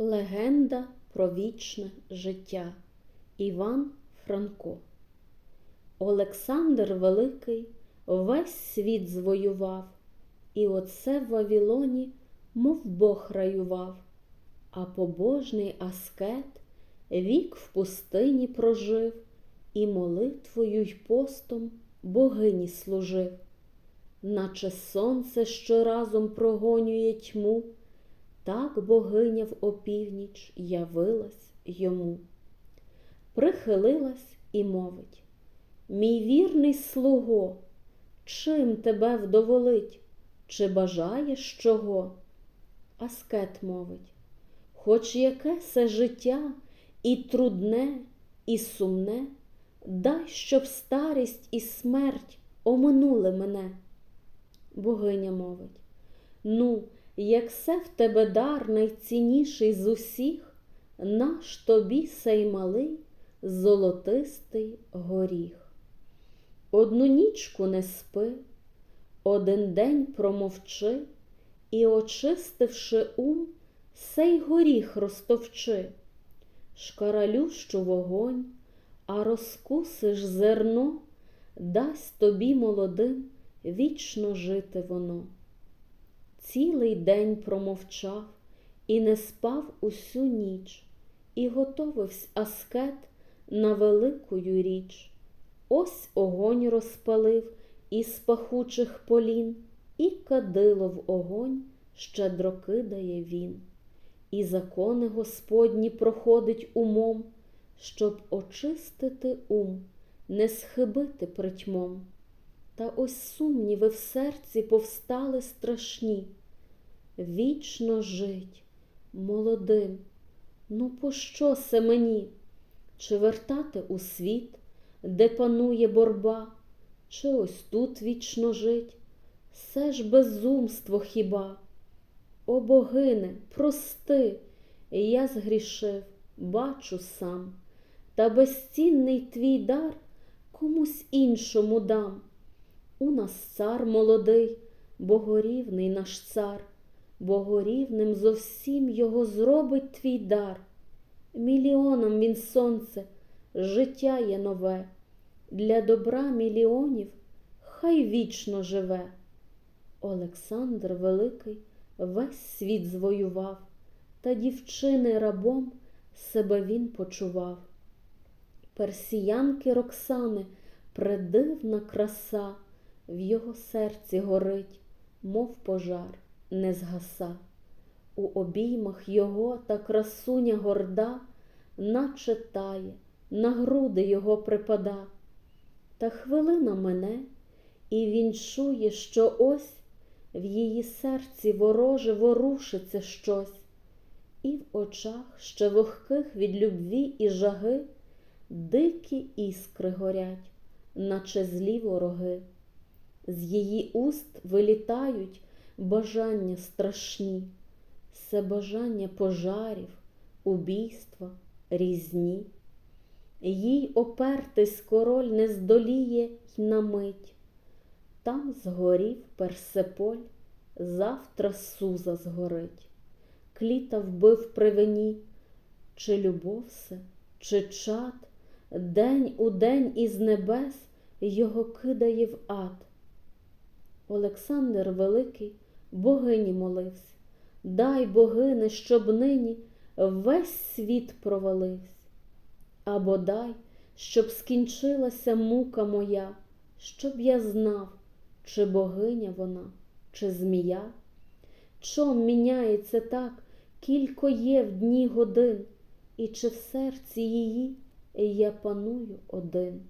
Легенда про вічне життя. Іван Франко. Олександр Великий весь світ звоював, і оце в Вавілоні, мов Бог раював, а побожний аскет вік в пустині прожив, і молитвою й постом богині служив, наче сонце щоразом прогонює тьму. Так богиня в опівніч явилась йому, прихилилась і мовить Мій вірний слуго, чим тебе вдоволить, чи бажаєш чого? Аскет мовить, хоч яке се життя і трудне, і сумне, дай, щоб старість і смерть оминули мене. Богиня мовить, ну, як се в тебе дар найцінніший з усіх, наш тобі сей малий золотистий горіх. Одну нічку не спи, один день промовчи і, очистивши ум, сей горіх розтовчи, шкаралющу вогонь, а розкусиш зерно, дасть тобі молодим вічно жити воно. Цілий день промовчав і не спав усю ніч, і готовився аскет на великую річ. Ось огонь розпалив із пахучих полін, і кадило в огонь щедро кидає він, і закони Господні проходить умом, щоб очистити ум, не схибити притьмом. Та ось сумніви в серці повстали страшні. Вічно жить, молодим, ну пощо се мені? Чи вертати у світ, де панує борба, чи ось тут вічно жить, все ж безумство хіба? О богине, прости, я згрішив, бачу сам, та безцінний твій дар комусь іншому дам. У нас цар молодий, богорівний наш цар, богорівним зовсім його зробить твій дар. Мільйонам він сонце, життя є нове, для добра мільйонів хай вічно живе. Олександр Великий весь світ звоював, та дівчини рабом себе він почував. Персіянки Роксани предивна краса в його серці горить, мов пожар, не згаса. У обіймах його та красуня горда, наче тає, на груди його припада. Та хвилина мене, і він чує, що ось в її серці вороже ворушиться щось, і в очах ще вогких від любві і жаги дикі іскри горять, наче злі вороги. З її уст вилітають бажання страшні, все бажання пожарів, убійства, різні. Їй опертись король не здоліє й на мить. Там згорів Персеполь, завтра суза згорить. Кліта вбив при вині, чи любов се, чи чад, день у день із небес його кидає в ад. Олександр Великий богині молився, дай богине, щоб нині весь світ провалився, або дай, щоб скінчилася мука моя, щоб я знав, чи богиня вона, чи змія. Чом міняється так, кілько є в дні годин, і чи в серці її я паную один.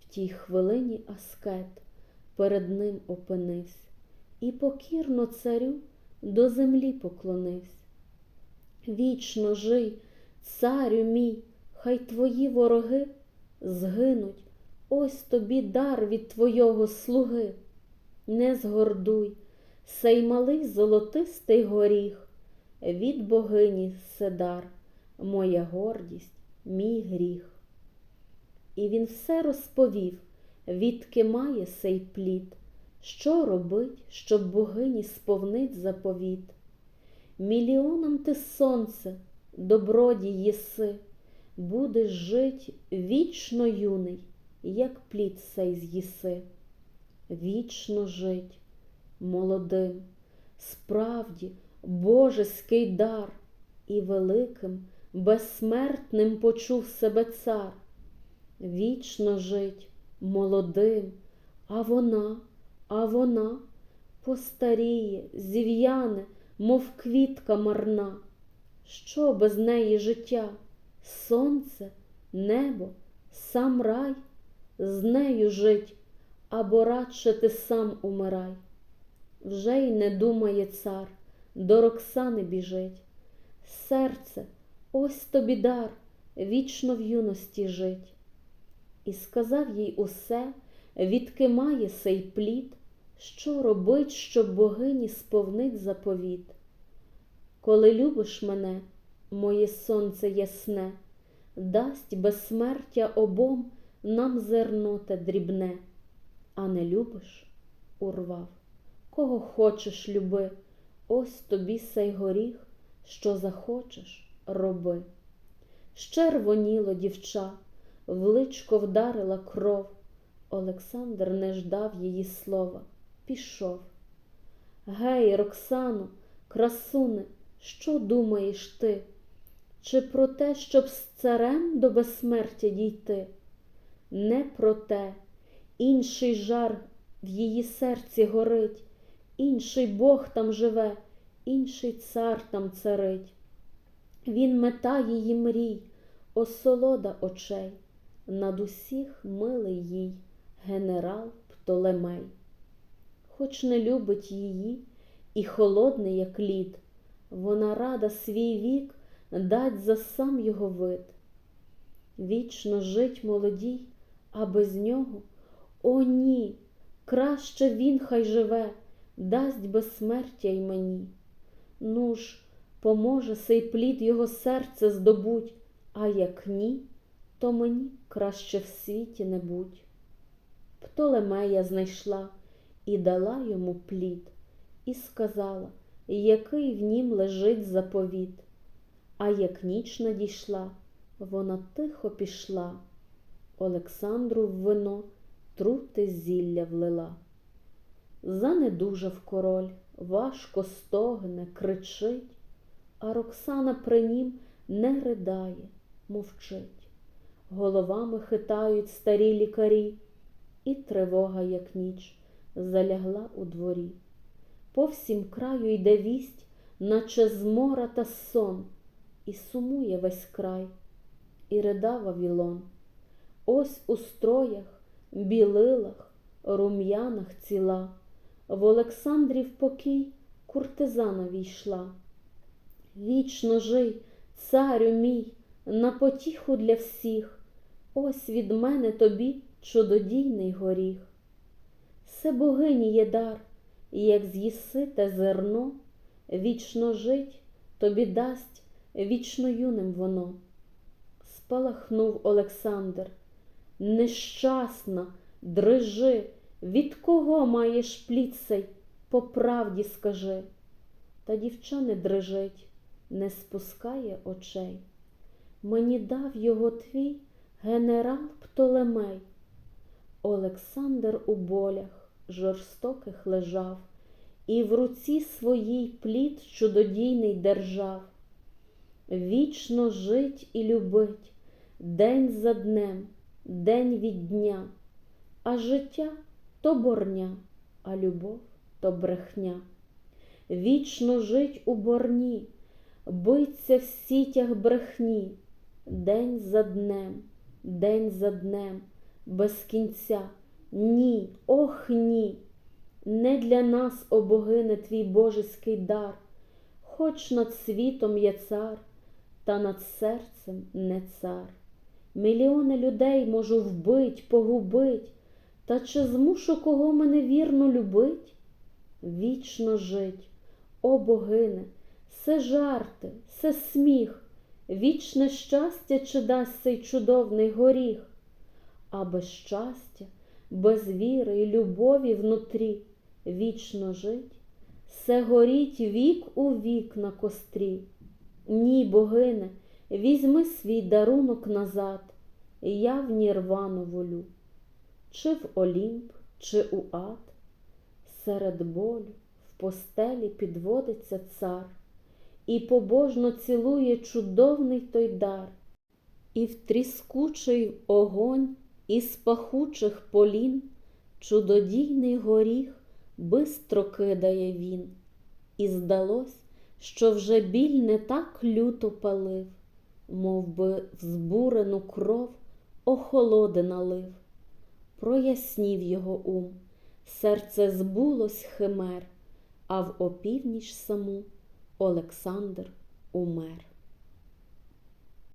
В тій хвилині аскет перед ним опинився, і покірно царю до землі поклонився. Вічно жий, царю мій, хай твої вороги згинуть, ось тобі дар від твого слуги. Не згордуй, сей малий золотистий горіх, від богині седар, моя гордість, мій гріх. І він все розповів відки має сей плід, що робить, щоб богині сповнить заповіт. мільйонам ти сонце, добродій єси, будеш жить вічно юний, як плід сей з'їси, вічно жить молодим, справді божеський дар, і великим, безсмертним почув себе цар, вічно жить молодим, а вона, а вона постаріє, зів'яне, мов квітка марна. Що без неї життя? Сонце, небо, сам рай, з нею жить, або радше ти сам умирай. Вже й не думає цар, до Роксани біжить. Серце, ось тобі дар, вічно в юності жить. І сказав їй усе, відки має сей плід, що робить, щоб богині сповнить заповіт. Коли любиш мене, моє сонце ясне, дасть безсмертя обом нам зерно те дрібне, а не любиш, урвав. Кого хочеш, люби, ось тобі сей горіх, що захочеш, роби. Щервоніло дівча, в личко вдарила кров. Олександр не ждав її слова, пішов. Гей, Роксано, красуне, що думаєш ти? Чи про те, щоб з царем до безсмертя дійти? Не про те, інший жар в її серці горить, інший Бог там живе, інший цар там царить. Він мета її мрій, осолода очей, над усіх милий їй генерал Птолемей. Хоч не любить її і холодний, як лід, вона рада свій вік дать за сам його вид. Вічно жить молодій, а без нього о, ні, краще він хай живе, дасть безсмертя й мені. Ну ж, поможе сей плід його серце здобуть, а як ні, то мені краще в світі не будь. Птолемея знайшла і дала йому плід, і сказала, який в нім лежить заповіт. А як ніч надійшла, вона тихо пішла, Олександру в вино трути зілля влила. Занедужав король, важко стогне, кричить, а Роксана при нім не ридає, мовчить. Головами хитають старі лікарі, і тривога, як ніч, залягла у дворі. По всім краю йде вість, наче змора та сон, і сумує весь край, і рида Вавілон. Ось у строях, білилах, рум'янах ціла, в Олександрів покій куртизана війшла. Вічно жий, царю мій, на потіху для всіх, ось від мене тобі чудодійний горіх. Се богині є дар, і як з'їси те зерно, вічно жить тобі дасть вічно юним воно. Спалахнув Олександр, нещасна, дрижи, від кого маєш плід сей, по правді скажи. Та дівча не дрижить, не спускає очей. Мені дав його твій генерал Птолемей. Олександр у болях жорстоких лежав, і в руці своїй плід чудодійний держав. Вічно жить і любить день за днем, день від дня, а життя то борня, а любов то брехня. Вічно жить у борні, биться в сітях брехні, день за днем, день за днем, без кінця. Ні, ох, ні. Не для нас, о богине, твій божеський дар, хоч над світом є цар, та над серцем не цар. Мільйони людей можу вбить, погубить, та чи змушу кого мене вірно любить? Вічно жить, о богине, се жарти, се сміх, вічне щастя чи дасть цей чудовний горіх, а без щастя, без віри і любові внутрі вічно жить, се горіть вік у вік на кострі. Ні, богине, візьми свій дарунок назад, я в Нірвану волю, чи в Олімп, чи у ад. Серед болю в постелі підводиться цар і побожно цілує чудовний той дар, і в тріскучий огонь із пахучих полін чудодійний горіх бистро кидає він, і здалось, що вже біль не так люто палив, мов би збурену кров охолоди налив. Прояснів його ум, серце збулось химер, а в опівніч саму Олександр умер.